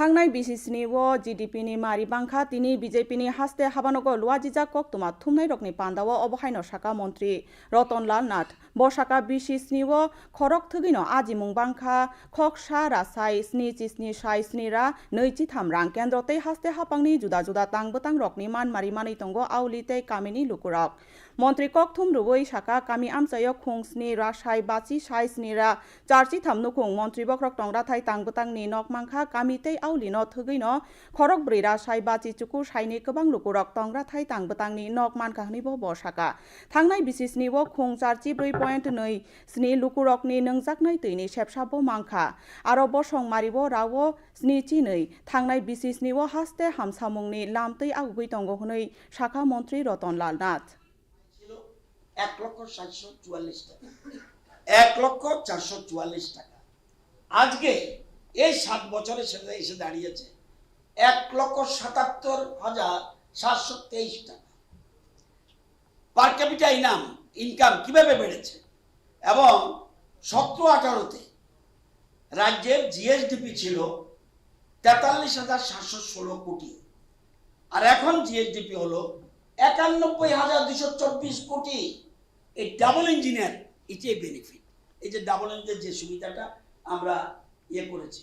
थांनाय बिसिसनि व जिडिपिनि मारि बांखा तिनि बिजेपिनि हास्ते हाबानगो लुवाजिजा कक्तुमा थुमनाय रकनि पान्दाव अबहायन शाखा मन्त्री रतनलाल नाथ बसाका बिसिसनि व खरक थगिनो आजिमुं बांखा खकसा रासाइ स्नि चिसनि साइ स्निरा नैजि थाम रां केन्द्रतै हास्ते हापांनि जुदा जुदा तांबोतां रकनि मानमारि मानितंगो आवलितै कामिनि लुकुरक lino thugi no khorok brira sai ba chi chuku sai ni kobang luku rok tong ra thai tang batang ni nok man ka hami bo bo saka thangnai bisis ni wo khung char chi brui point nei sni luku rok ni nang jak nai tui ni shep sha bo mang kha aro bo song mari bo rawo sni chi nei thangnai bisis ni wo haste ham samung ni lam tui ag bui tong go hunei shakha মন্ত্রী রতনলাল নাথ এক লক্ষ চারশো চুয়াল্লিশ টাকা এক লক্ষ চারশো চুয়াল্লিশ টাকা আজকে এই সাত বছরে সেটা এসে দাঁড়িয়েছে। এক লক্ষ সাতাত্তর হাজার সাতশো তেইশ টাকা। পার ক্যাপিটা ইনাম ইনকাম কীভাবে বেড়েছে? এবং সতেরো আঠারোতে রাজ্যের জিএসডিপি ছিল তেতাল্লিশ হাজার সাতশো ষোলো কোটি। আর এখন জিএসডিপি হলো একানব্বই হাজার দুশো চব্বিশ কোটি। এই ডাবল ইঞ্জিনের এটাই বেনিফিট এই যে ডাবল ইঞ্জিনের যে সুবিধাটা আমরা ইয়ে করেছি।